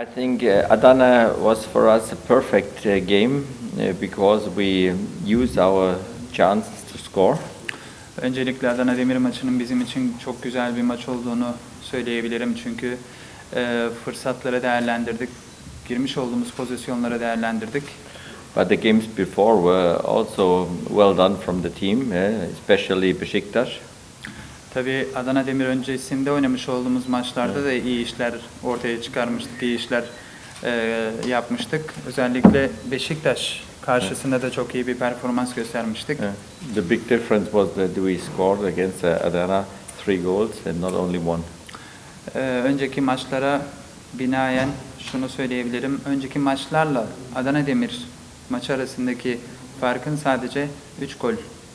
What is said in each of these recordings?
I think uh, Adana was for us a perfect uh, game uh, because we used our chances to score. Öncelikle Adana Demir maçının bizim için çok güzel bir maç olduğunu söyleyebilirim. Çünkü e, fırsatları değerlendirdik, girmiş olduğumuz pozisyonları değerlendirdik. But the games before were also well done from the team, uh, especially Besiktas. Tabii Adana Demir öncesinde oynamış olduğumuz maçlarda da iyi işler ortaya çıkarmıştık, iyi işler e, yapmıştık. Özellikle Beşiktaş karşısında da çok iyi bir performans göstermiştik. The big difference was that we scored against uh, Adana three goals and not only one. Ee, önceki maçlara binaen şunu söyleyebilirim. Önceki maçlarla Adana Demir maçı arasındaki farkın sadece 3 gol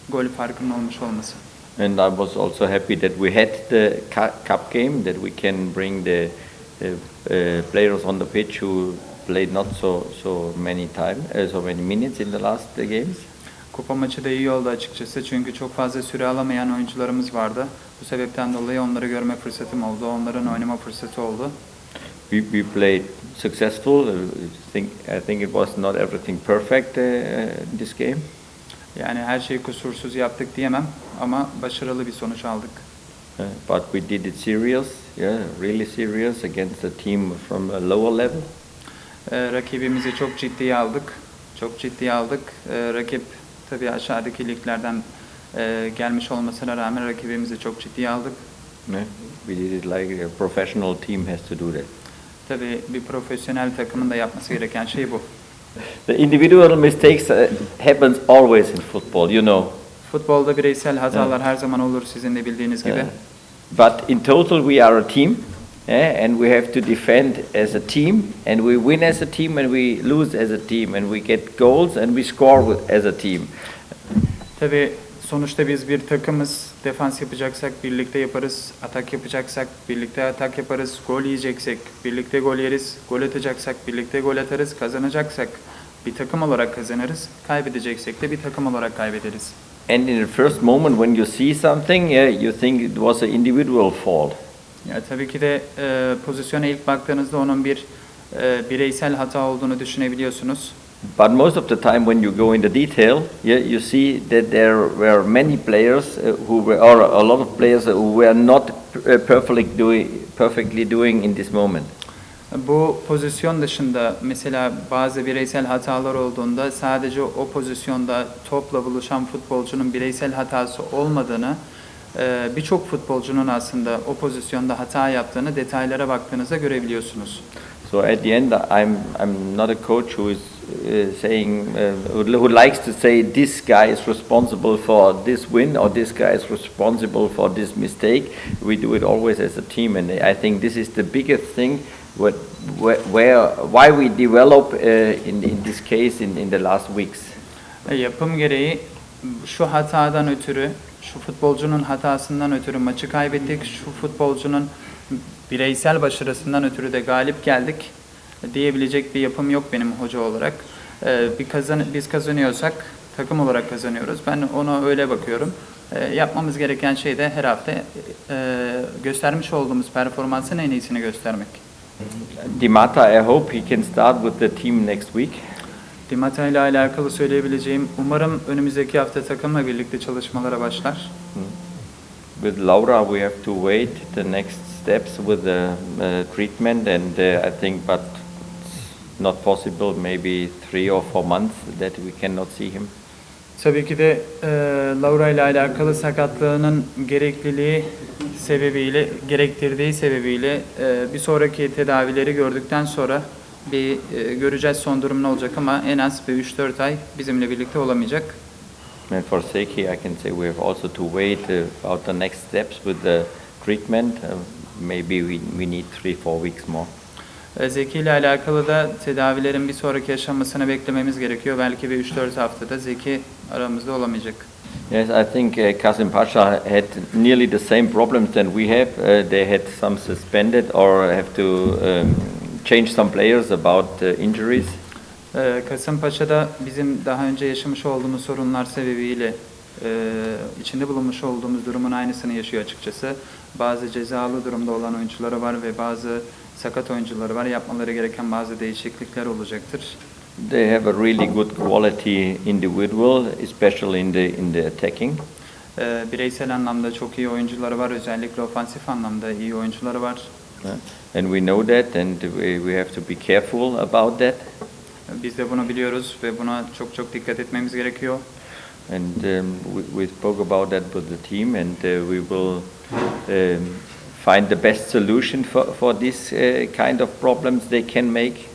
gol farkının olmuş olması. And I was also happy that we had the cu- cup game, that we can bring the, the uh, players on the pitch who played not so so many time, uh, so many minutes in the last uh, games. Kupa maçı da iyi oldu açıkçası çünkü çok fazla süre alamayan oyuncularımız vardı. Bu sebepten dolayı onları görme fırsatım oldu, onların oynama fırsatı oldu. We, we played successful. Uh, I think I think it was not everything perfect uh, in this game, Yani her şeyi kusursuz yaptık diyemem ama başarılı bir sonuç aldık. uh, but we did it serious, yeah, really serious against a team from a lower level. Ee, rakibimizi çok ciddiye aldık. Çok ciddiye aldık. Ee, rakip tabii aşağıdaki liglerden e, gelmiş olmasına rağmen rakibimizi çok ciddiye aldık. Yeah. We did it like a professional team has to do that. Tabii bir profesyonel takımın da yapması gereken şey bu. The individual mistakes uh, happens always in football, you know. Futbolda bireysel hatalar her zaman olur sizin de bildiğiniz gibi. But in total, we are a team, eh, and we have to defend as a team, and we win as a team, and we lose as a team, and we get goals, and we score with, as a team. Tabii sonuçta biz bir takımız. Defans yapacaksak birlikte yaparız. Atak yapacaksak birlikte atak yaparız. Gol yiyeceksek birlikte gol yeriz. Gol atacaksak birlikte gol atarız. Kazanacaksak bir takım olarak kazanırız. Kaybedeceksek de bir takım olarak kaybederiz. And in the first moment when you see something, yeah, you think it was an individual fault. Ya tabii ki de e, pozisyona ilk baktığınızda onun bir e, bireysel hata olduğunu düşünebiliyorsunuz. But most of the time, when you go into detail, yeah, you see that there were many players uh, who were, or a lot of players who were not uh, perfectly doing, perfectly doing in this moment. Bu pozisyon dışında mesela bazı bireysel hatalar olduğunda sadece o pozisyonda topla buluşan futbolcunun bireysel hatası olmadığını, e, birçok futbolcunun aslında o pozisyonda hata yaptığını detaylara baktığınızda görebiliyorsunuz. So at the end, I'm I'm not a coach who is saying uh, who, who likes to say this guy is responsible for this win or this guy is responsible for this mistake. We do it always as a team, and I think this is the biggest thing. What, where, where why we develop uh, in in this case in in the last weeks. Yapım gereği şu hatadan ötürü, şu futbolcunun hatasından ötürü maçı kaybettik, şu futbolcunun bireysel başarısından ötürü de galip geldik diyebilecek bir yapım yok benim hoca olarak. E, Bir kazan, biz kazanıyorsak takım olarak kazanıyoruz. Ben ona öyle bakıyorum. E, Yapmamız gereken şey de her hafta e, göstermiş olduğumuz performansın en iyisini göstermek. Dimata, I hope he can start with the team next week. Dimata ile alakalı söyleyebileceğim, umarım önümüzdeki hafta takımla birlikte çalışmalara başlar. With Laura, we have to wait the next steps with the uh, treatment, and uh, I think, but not possible. Maybe three or four months that we cannot see him. Tabii ki de e, Laura ile alakalı sakatlığının gerekliliği sebebiyle, gerektirdiği sebebiyle e, bir sonraki tedavileri gördükten sonra bir e, göreceğiz son durum ne olacak ama en az bir 3-4 ay bizimle birlikte olamayacak. And for Seki, I can say we have also to wait uh, about the next steps with the treatment. Uh, maybe we, we need three, four weeks more. E, Zeki ile alakalı da tedavilerin bir sonraki aşamasını beklememiz gerekiyor. Belki bir 3-4 haftada Zeki aramızda olamayacak. Yes, I think uh, Kasim Pasha had nearly the same problems than we have. Uh, they had some suspended or have to um, change some players about uh, injuries. Ee, Kasımpaşa'da bizim daha önce yaşamış olduğumuz sorunlar sebebiyle e, içinde bulunmuş olduğumuz durumun aynısını yaşıyor açıkçası. Bazı cezalı durumda olan oyuncuları var ve bazı sakat oyuncuları var. Yapmaları gereken bazı değişiklikler olacaktır. They have a really good quality individual, especially in the in the attacking. Ee, bireysel anlamda çok iyi oyuncuları var. Özellikle ofansif anlamda iyi oyuncuları var. And we know that, and we, we have to be careful about that. Biz de bunu biliyoruz ve buna çok çok dikkat etmemiz gerekiyor. And um, we, we spoke about that with the team, and uh, we will um, find the best solution for, for this uh, kind of problems they can make.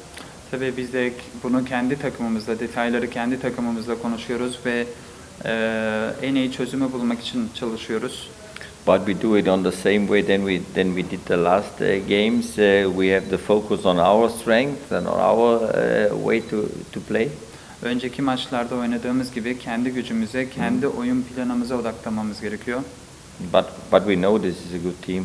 Tabii biz de bunu kendi takımımızla, detayları kendi takımımızla konuşuyoruz ve e, en iyi çözümü bulmak için çalışıyoruz. But we do it on the same way than we than we did the last uh, games. Uh, we have the focus on our strength and on our uh, way to, to play. Önceki maçlarda oynadığımız gibi kendi gücümüze, kendi oyun planımıza odaklanmamız gerekiyor. But but we know this is a good team.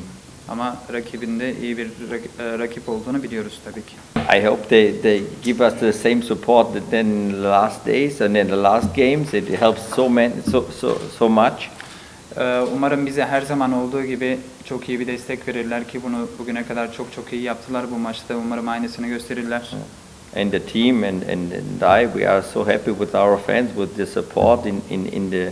Ama rakibinde iyi bir rak- e, rakip olduğunu biliyoruz tabii ki. I hope they, they give us the same support that than in the last days and in the last games. It helps so man, so so so much. Ee, Umarım bize her zaman olduğu gibi çok iyi bir destek verirler ki bunu bugüne kadar çok çok iyi yaptılar bu maçta. Umarım aynısını gösterirler. And the team and, and, and I, we are so happy with our fans, with the support in, in, in the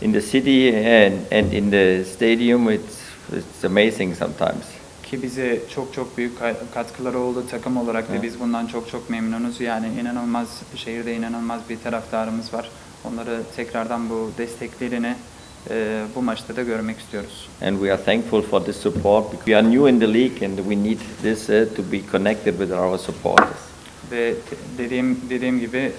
in the city and, and in the stadium. It's it's amazing sometimes. Ki bize çok çok büyük ka- katkıları oldu takım olarak da Evet. biz bundan çok çok memnunuz. Yani inanılmaz şehirde inanılmaz bir taraftarımız var. Onları tekrardan bu desteklerini e, bu maçta da görmek istiyoruz. And we are thankful for this support. We are new in the league and we need this uh, to be connected with our supporters. Ve dediğim dediğim gibi e,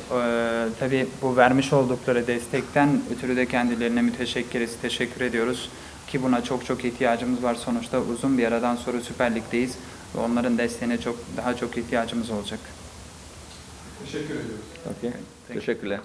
tabii bu vermiş oldukları destekten ötürü de kendilerine müteşekkiriz, teşekkür ediyoruz. Ki buna çok çok ihtiyacımız var. Sonuçta uzun bir aradan sonra Süper Lig'deyiz ve onların desteğine çok daha çok ihtiyacımız olacak. Teşekkür ediyoruz. Okay. Teşekkürler.